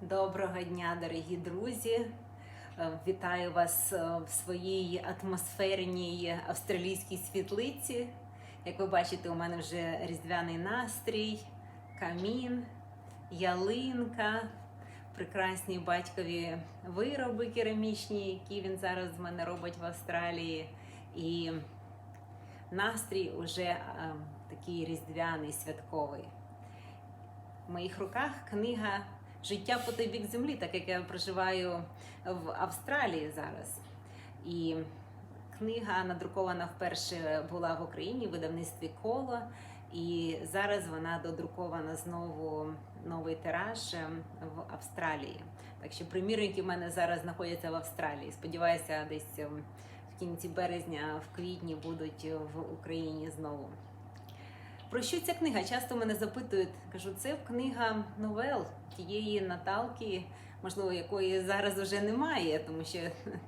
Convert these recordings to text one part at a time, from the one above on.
Доброго дня, дорогі друзі! Е, Вітаю вас е, в своїй атмосферній австралійській світлиці. Як ви бачите, у мене вже різдвяний настрій, камін, ялинка, прекрасні батькові вироби керамічні, які він зараз з мене робить в Австралії. І настрій уже е, такий різдвяний, святковий. В моїх руках книга Життя по той бік землі, так як я проживаю в Австралії зараз. І книга надрукована вперше була в Україні в видавництві коло. І зараз вона додрукована знову новий тираж е, в Австралії. Так що примірники в мене зараз знаходяться в Австралії. Сподіваюся, десь е, в кінці березня, в квітні будуть в Україні знову. Про що ця книга? Часто мене запитують, кажу, це книга новел тієї Наталки, можливо, якої зараз вже немає, тому що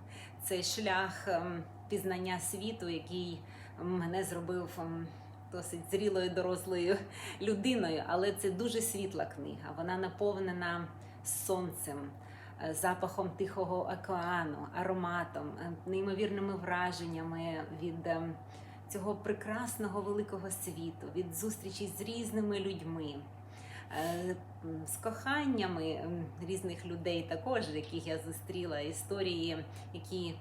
це шлях ем, пізнання світу, який мене зробив ем, досить зрілою дорослою людиною. Але це дуже світла книга. Вона наповнена сонцем, е, запахом тихого океану, ароматом, е, неймовірними враженнями від. Цього прекрасного великого світу, від зустрічі з різними людьми, е, з коханнями різних людей, також яких я зустріла, історії, які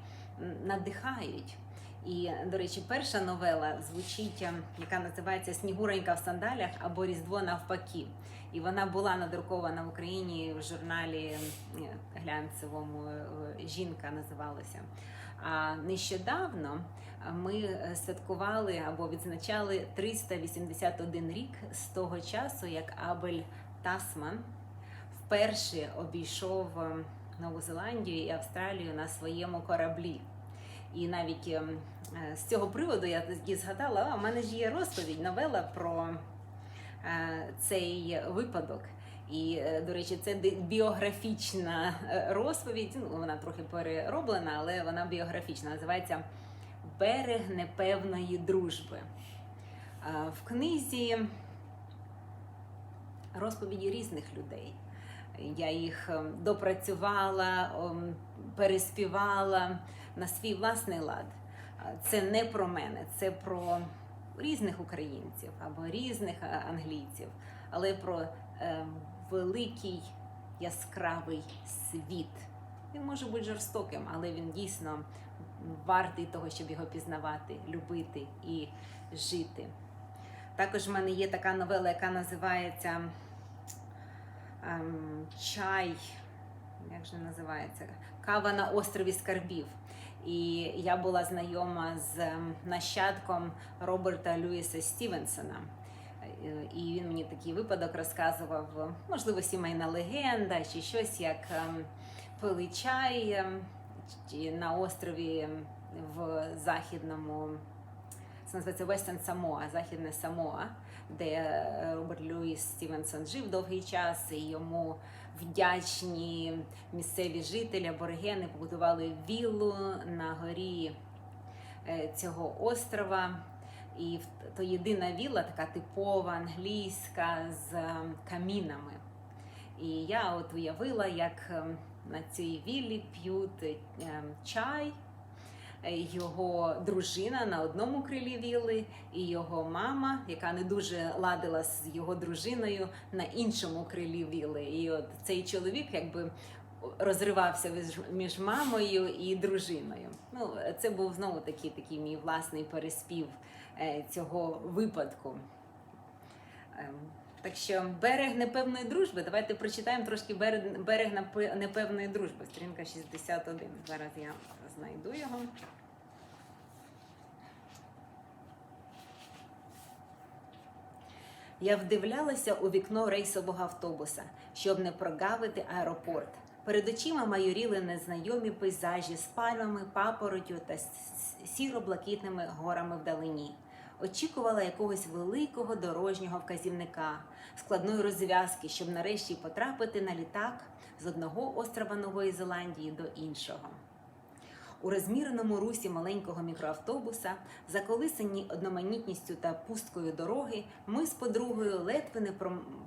надихають. І, до речі, перша новела звучить, ем, яка називається Снігуренька в сандалях або Різдво навпаки. І вона була надрукована в Україні в журналі глянцевому е, Жінка називалася. А нещодавно ми е, святкували або відзначали 381 рік з того часу, як Абель Тасман вперше обійшов е, Нову Зеландію і Австралію на своєму кораблі. І навіть е, е, з цього приводу я згадала, а в мене ж є розповідь, новела про е, цей випадок. І, е, до речі, це біографічна е, розповідь. Ну, вона трохи перероблена, але вона біографічна. Називається Берег непевної дружби. В книзі розповіді різних людей. Я їх ем, допрацювала, ем, переспівала на свій власний лад. Це не про мене, це про різних українців або різних е, англійців, але про е, великий яскравий світ. Він може бути жорстоким, але він дійсно вартий того, щоб його пізнавати, любити і жити. Також в мене є така новела, яка називається ем, Чай. Як же називається? Кава на острові Скарбів. І я була знайома з ем, нащадком Роберта Люїса Стівенсона. Е, І він мені такий випадок розказував, можливо, сімейна легенда чи щось, як ем, пили чай на острові в західному, це називається Western Samoa, Західне Самоа, де е, Роберт Льюіс Стівенсон жив довгий час, і йому вдячні місцеві жителі, аборигени побудували віллу на горі е, цього острова. І то єдина вілла, така типова англійська з ем, камінами. І я от уявила, як ем, на цій віллі п'ють е, чай, е, його дружина на одному крилі вілли, і його мама, яка не дуже ладила з його дружиною на іншому крилі вілли. І от цей чоловік якби розривався між- мамою і дружиною. Ну, це був знову такий, такий мій власний переспів е, цього випадку. Ем, Так що берег непевної дружби. Давайте прочитаємо трошки берег, берег непевної дружби. Сторінка 61. Зараз я знайду його. Я вдивлялася у вікно рейсового автобуса, щоб не прогавити аеропорт. Перед очима майоріли незнайомі пейзажі з пальмами, папоротю та сіро-блакитними горами вдалині. Очікувала якогось великого дорожнього вказівника, складної розв'язки, щоб нарешті потрапити на літак з одного острова Нової Зеландії до іншого. У розміреному русі маленького мікроавтобуса, заколисані одноманітністю та пусткою дороги, ми з подругою ледве не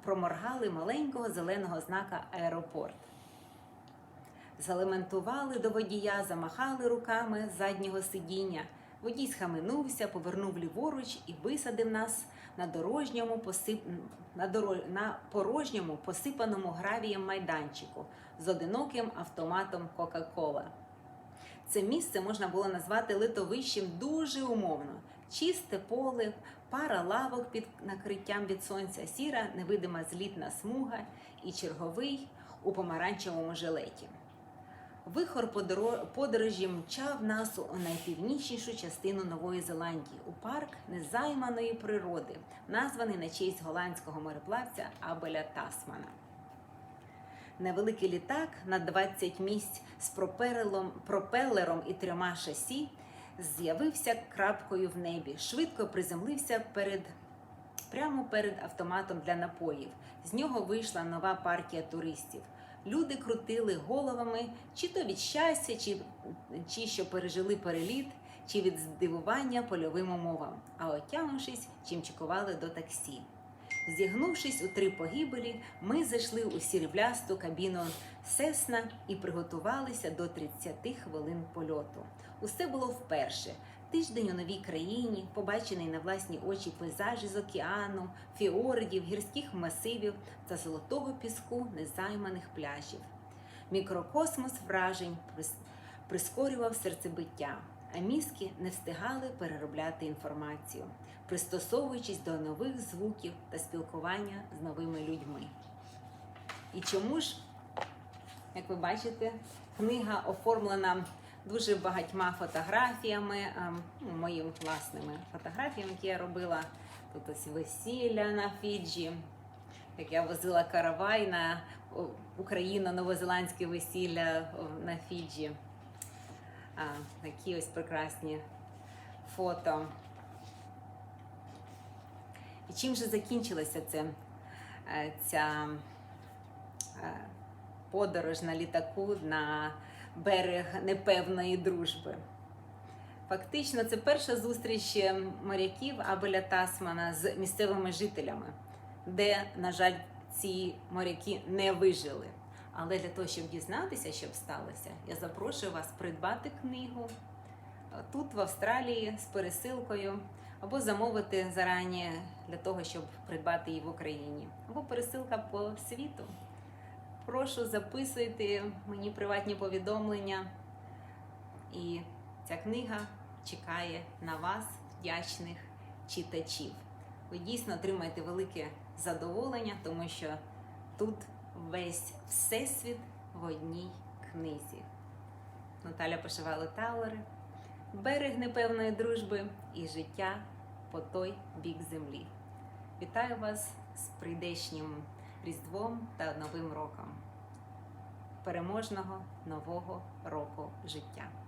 проморгали маленького зеленого знака аеропорт. Залементували до водія, замахали руками заднього сидіння. Водій схаменувся, повернув ліворуч і висадив нас на дорожньому посип... на, доро... на порожньому посипаному гравієм майданчику з одиноким автоматом Кока-Кола. Це місце можна було назвати литовищем дуже умовно. Чисте поле, пара лавок під накриттям від сонця, сіра невидима злітна смуга і черговий у помаранчевому жилеті. Вихор подорожі мчав нас у найпівнічнішу частину Нової Зеландії у парк незайманої природи, названий на честь голландського мореплавця Абеля Тасмана. Невеликий літак на 20 місць з пропелером, пропелером і трьома шасі з'явився крапкою в небі, швидко приземлився перед прямо перед автоматом для напоїв. З нього вийшла нова партія туристів. Люди крутили головами чи то від щастя, чи, чи що пережили переліт, чи від здивування польовим умовам, а отямившись, чимчикували до таксі. Зігнувшись у три погибелі, ми зайшли у сірвлясту кабіну Сесна і приготувалися до 30 хвилин польоту. Усе було вперше. Тиждень у новій країні, побачений на власні очі пейзажі з океану, фіордів, гірських масивів та золотого піску незайманих пляжів. Мікрокосмос вражень прискорював серцебиття, мізки не встигали переробляти інформацію, пристосовуючись до нових звуків та спілкування з новими людьми. І чому ж, як ви бачите, книга оформлена дуже багатьма фотографіями, ем, ну, моїми власними фотографіями, які я робила. Тут ось весілля на Фіджі, як я возила каравай на Україно-новозеландське весілля на Фіджі. А, такі ось прекрасні фото. І чим же закінчилася це, е, ця е, подорож на літаку на берег непевної дружби? Фактично, це перша зустріч моряків Абеля Тасмана з місцевими жителями, де, на жаль, ці моряки не вижили. Але для того, щоб дізнатися, що сталося, я запрошую вас придбати книгу тут, в Австралії, з пересилкою, або замовити зарані для того, щоб придбати її в Україні, або пересилка по світу. Прошу записуйте мені приватні повідомлення. І ця книга чекає на вас, вдячних читачів. Ви дійсно отримаєте велике задоволення, тому що тут весь всесвіт в одній книзі. Наталя пошивала Тауери, берег непевної дружби і життя по той бік землі. Вітаю вас з прийдешнім Різдвом та Новим роком. Переможного нового року життя!